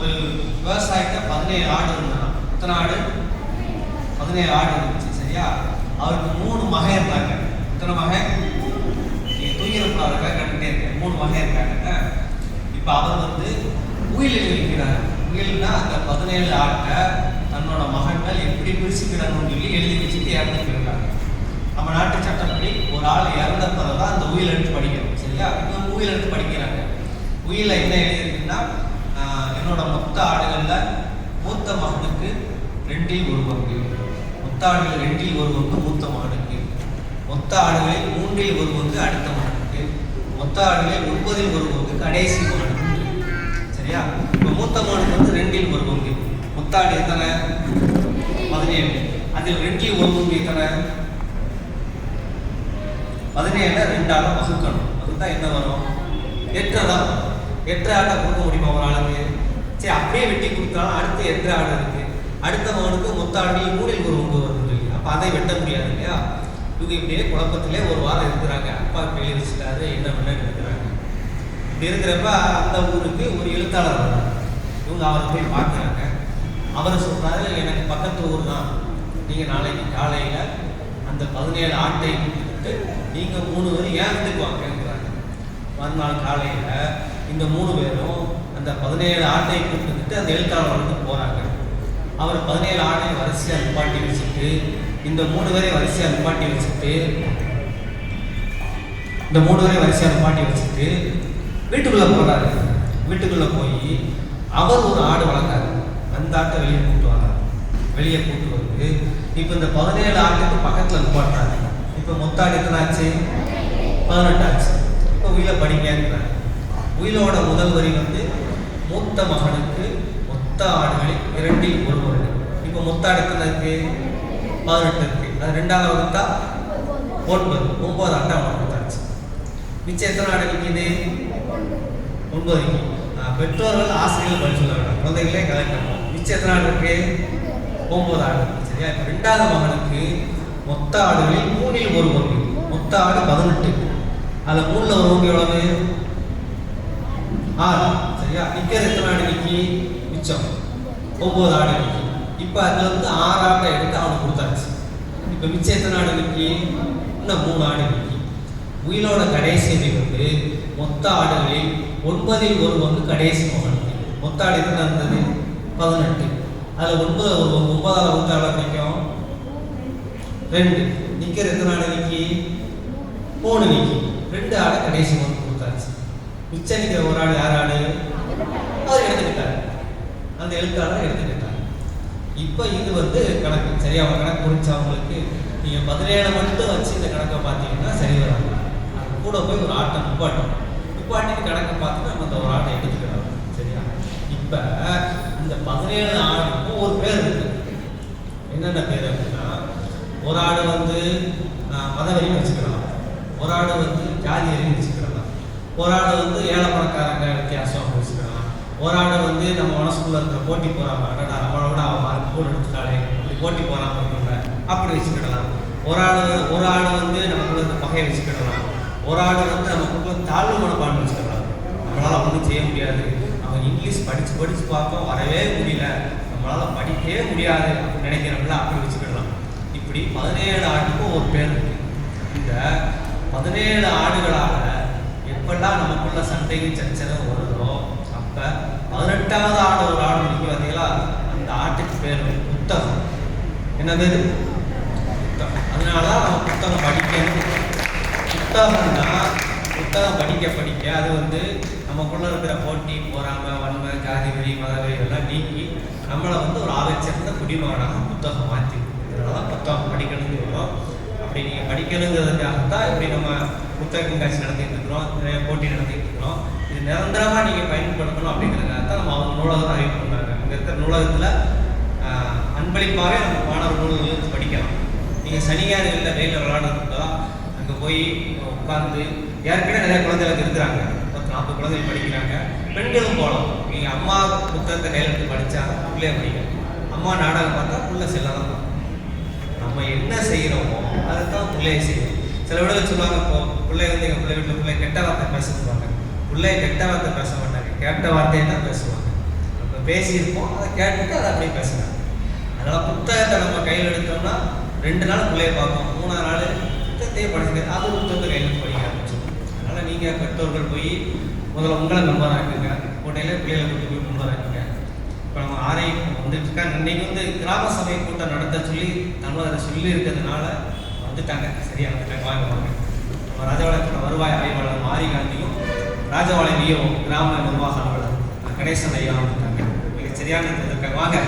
ஒரு விவசாயிட்ட பதினேழு ஆடு இருந்தான் எத்தனை ஆடு? பதினேழு ஆடு இருந்துச்சு சரியா? அவருக்கு மூணு மகன் இருந்தாங்க. எத்தனை மகன்? நீங்க தூங்கிடக்கூடாதுக்காக கண்டுட்டே இருக்கேன் மூணு மகன் இருக்காங்க இப்போ அவர் வந்து உயிலில் இருக்கிறார். உயில்னா அந்த பதினேழு ஆட்டை தன்னோட மகன்கள் எப்படி பிரிச்சுக்கிடணும்னு சொல்லி எழுதி வச்சுட்டு இறந்து போயிருக்காங்க நம்ம நாட்டு சட்டப்படி ஒரு ஆள் இறந்த பிறகு தான் அந்த உயில் எடுத்து படிக்கணும் சரியா? இப்போ உயில் எடுத்து படிக்கிறாங்க. உயிலில் என்ன எழுதியிருக்குன்னா ஆஹ், மொத்த ஆடுகளில் மூத்த மகனுக்கு ரெண்டில் ஒரு பங்கு. மொத்த ஆடுகள் ரெண்டில் ஒரு பங்கு மூத்த மகனுக்கு. மொத்த ஆடுகளில் மூன்றில் ஒரு பங்கு அடுத்த மகனுக்கு. மொத்த ஆடுகளில் ஒன்பதில் ஒரு பங்கு கடைசி மகனுக்கு. சரியா? இப்போ மூத்த மகனுக்கு வந்து ரெண்டில் ஒரு பங்கு. மொத்த ஆடு எத்தனை? பதினேழு. அதில் ரெண்டில் ஒரு பங்கு எத்தனை? பதினேழு ரெண்டால வகுக்கணும். அதுதான் என்ன வரும்? எட்டு தான் எட்டு ஆட்டை கொடுக்க முடியுமா ஒரு ஆளுக்கு? சரி அப்படியே வெட்டி கொடுத்தாலும் அடுத்து எந்த ஆடு இருக்கு? அடுத்த மகனுக்கு மொத்த ஆடியில் மூணில் ஒரு ஒன்று வருது சொல்லி. அப்போ அதை வெட்ட முடியாது இல்லையா? இவங்க இப்படியே குழப்பத்திலே ஒரு வாரம் இருக்கிறாங்க. அப்பா இப்படி எழுதி வச்சுட்டாரு என்ன பண்ண இருக்கிறாங்க இப்படி இருக்கிறப்ப அந்த ஊருக்கு ஒரு எழுத்தாளர் வர்றாரு. இவங்க அவரை போய் பார்க்குறாங்க. அவர் சொல்கிறாரு எனக்கு பக்கத்து ஊர் தான். நீங்கள் நாளைக்கு காலையில் அந்த பதினேழு ஆட்டை விட்டுட்டு நீங்கள் மூணு பேரும் ஏன் வீட்டுக்கு மறுநாள் காலையில் இந்த மூணு பேரும் அந்த பதினேழு ஆட்டை கூப்பிட்டு அந்த எழுத்தாளர் வந்து போகிறாங்க அவர் பதினேழு ஆடை வரிசையாக நிப்பாட்டி வச்சுட்டு இந்த மூணு பேரை வரிசையாக நிப்பாட்டி வச்சுட்டு இந்த மூணு பேரை வரிசையாக நிப்பாட்டி வச்சுட்டு வீட்டுக்குள்ளே போகிறாரு வீட்டுக்குள்ளே போய் அவர் ஒரு ஆடு வளர்க்காரு அந்த ஆட்டை வெளியே கூப்பிட்டு வராரு வெளியே கூப்பிட்டு வந்து இப்போ இந்த பதினேழு ஆட்டுக்கு பக்கத்தில் நிப்பாட்டுறாரு. இப்போ மொத்த ஆடு எத்தனை ஆச்சு? இப்போ உயில படிக்கிறார் உயிலோட முதல் வரி வந்து மூத்த மகனுக்கு மொத்த ஆடுகளில் இரண்டில் ஒரு வருடம் இப்போ மொத்த அடுத்ததுக்கு பதினெட்டு இருக்கு. அது ரெண்டாவது வகுத்தா? ஒன்பது. ஒன்பது ஆண்டு அவன் கொடுத்தாச்சு. மிச்சம் எத்தனை ஆடு நிற்கிது ஒன்பது பெற்றோர்கள் ஆசிரியர்கள் பதில் சொல்ல வேண்டாம். குழந்தைகளே கலெக்ட் மிச்சம் எத்தனை ஆடு இருக்கு? ஒன்பது ஆடு இருக்கு. சரியா? இப்போ ரெண்டாவது மகனுக்கு மொத்த ஆடுகளில் மூணில் ஒரு பங்கு மொத்த ஆடு பதினெட்டு. அதில் மூணில் ஒரு பங்கு எவ்வளவு? ஆறு. சரியா நிற்கிறது எத்தனை ஆடு நிற்கி மிச்சம். ஒம்பது ஆடு நிற்கி இப்போ அதில் வந்து ஆறு ஆட்டை எடுத்து அவனுக்கு கொடுத்தாச்சு. இப்போ மிச்சம் எத்தனை ஆடு நிற்கி இன்னும் மூணு ஆடு நிற்கி உயிலோட கடைசி வந்து மொத்த ஆடுகளில் ஒன்பதில் ஒரு வந்து கடைசி மகன். மொத்த ஆடு எத்தனை இருந்தது? பதினெட்டு. அதில் ஒன்பது ஒரு ஒன்பதாவது வகுத்த ஆடு நிற்கும் ரெண்டு. நிற்கிற எத்தனை ஆடு நிற்கி மூணு நிற்கி ரெண்டு ஆடை கடைசி மகனுக்கு கொடுத்தாச்சு. மிச்சம் நிற்கிற ஒரு ஆடு யார் ஆடு? அவர் எடுத்துக்கிட்டாரு. அந்த எழுத்தாளர் எடுத்துக்கிட்டார். இப்போ இது வந்து கணக்கு. சரியா அவங்க கணக்கு முடிச்சவங்களுக்கு நீங்கள் பதினேழு மட்டும் வச்சு இந்த கணக்கை பார்த்தீங்கன்னா சரி வராது. அது கூட போய் ஒரு ஆட்டம் முப்பாட்டம் நிப்பாட்டிட்டு கணக்கை பார்த்து நம்ம அந்த ஒரு ஆட்டை எடுத்துக்கலாம் சரியா? இப்போ இந்த பதினேழு ஆடுக்கும் ஒரு பேர் இருக்கு. என்னென்ன பேர் அப்படின்னா ஒரு ஆடு வந்து ஆஹ், வச்சுக்கலாம். ஒரு ஆடு வந்து ஜாதி வெறின்னு வச்சுக்கலாம். ஒரு ஆடு வந்து ஏழை பணக்காரங்க வித்தியாசம் வச்சுக்கலாம். ஒரு வந்து நம்ம மனசுக்குள்ள இருக்கிற போட்டி போறாங்க அடடா நம்மளோட அவன் மார்க் கூட எடுத்துட்டாளே அப்படி போட்டி போறாம அப்படின்ற அப்படி வச்சுக்கிடலாம். ஒரு ஆள் ஒரு ஆள் வந்து நமக்குள்ள இருக்க பகையை வச்சுக்கிடலாம். ஒரு ஆடு வந்து நமக்குள்ள தாழ்வு மனப்பான்மை வச்சுக்கலாம் நம்மளால ஒன்றும் செய்ய முடியாது. அவன் இங்கிலீஷ் படிச்சு படிச்சு பார்த்தோம் வரவே முடியல. நம்மளால படிக்கவே முடியாது அப்படின்னு நினைக்கிறவங்கள அப்படி வச்சுக்கிடலாம். இப்படி பதினேழு ஆட்டுக்கும் ஒரு பேர் இருக்கு. இந்த பதினேழு ஆடுகளால எப்பெல்லாம் நமக்குள்ள சண்டையும் சச்சரவு வருதோ அப்போ பதினெட்டாவது ஆடு ஒரு ஆடு நிற்க பார்த்தீங்களா அந்த ஆட்டுக்கு பேர் புத்தகம். என்னது பேரு புத்தகம். அதனால தான் நம்ம புத்தகம் படிக்கணும். புத்தகம்னா புத்தகம் படிக்க படிக்க அது வந்து நமக்குள்ள இருக்கிற போட்டி பொறாமை வன்மை ஜாதி வெறி மதவெறி எல்லாம் நீக்கி நம்மளை வந்து ஒரு ஆகச்சிறந்த குடிமகனாக புத்தகம் மாற்றி அதனால தான் புத்தகம் படிக்கணும்னு வரும் அப்படி நீங்கள் படிக்கணுங்கிறதுக்காக தான் இப்படி நம்ம புத்தக கண்காட்சி நடத்திட்டு இருக்கிறோம். நிறைய போட்டி நடத்திட்டு இருக்கிறோம். இது நிரந்தரமாக நீங்கள் பயன்படுத்தணும் அப்படிங்கிறதுக்காக தான் நம்ம அவங்க நூலகம் அறிவிப்பு பண்ணுறாங்க அங்கே இருக்கிற நூலகத்தில் அன்பளிப்பாகவே நம்ம மாணவர் நூல்கள் வந்து படிக்கலாம். நீங்கள் சனியாறுகளில் வெயிலில் விளையாடுறதுக்கா அங்கே போய் உட்காந்து ஏற்கனவே நிறைய குழந்தைகளுக்கு இருக்கிறாங்க. பத்து நாற்பது குழந்தைகள் படிக்கிறாங்க. பெண்களும் போகலாம். நீங்கள் அம்மா புத்தகத்தை கையில் எடுத்து படித்தா பிள்ளைய படிக்கலாம். அம்மா நாடகம் பார்த்தா பிள்ளை செல்லலாம் நம்ம என்ன செய்கிறோமோ அதை தான் பிள்ளைய செய்யணும். சில விட சொல்லுவாங்க இப்போ பிள்ளை வந்து எங்கள் பிள்ளை வீட்டில் பிள்ளை கெட்ட வார்த்தை பேசுவாங்க உள்ளே கெட்ட வார்த்தை பேச மாட்டாங்க கேட்ட வார்த்தையை தான் பேசுவாங்க. நம்ம பேசியிருப்போம் அதை கேட்டுட்டு அதை அப்படியே பேசுகிறாங்க அதனால் புத்தகத்தை நம்ம கையில் எடுத்தோம்னா ரெண்டு நாள் பிள்ளைய பார்ப்போம். மூணாவது நாள் புத்தகத்தையே படிச்சுக்க அது புத்தகத்தை கையில் படிக்க ஆரம்பிச்சோம் அதனால் நீங்கள் பெற்றோர்கள் போய் முதல்ல உங்களை நம்பராக ஆக்குங்க கோட்டையில் பிள்ளைகளை கூட்டி போய் மெம்பர் இப்போ நம்ம ஆரையும் வந்துட்டு இருக்காங்க இன்னைக்கு வந்து கிராம சபை கூட்டம் நடத்த சொல்லி நம்ம அதை சொல்லி இருக்கிறதுனால வந்துட்டாங்க. சரியா வந்துட்டாங்க. வாங்க வாங்க. நம்ம ராஜபாளையத்தோட வருவாய் ஆய்வாளர் மாரி காந்தி ராஜபாளையம் வியோ கிராம நிர்வாக அலுவலர் கணேசன் ஐயா வந்துட்டாங்க. மிக சரியான வாங்க.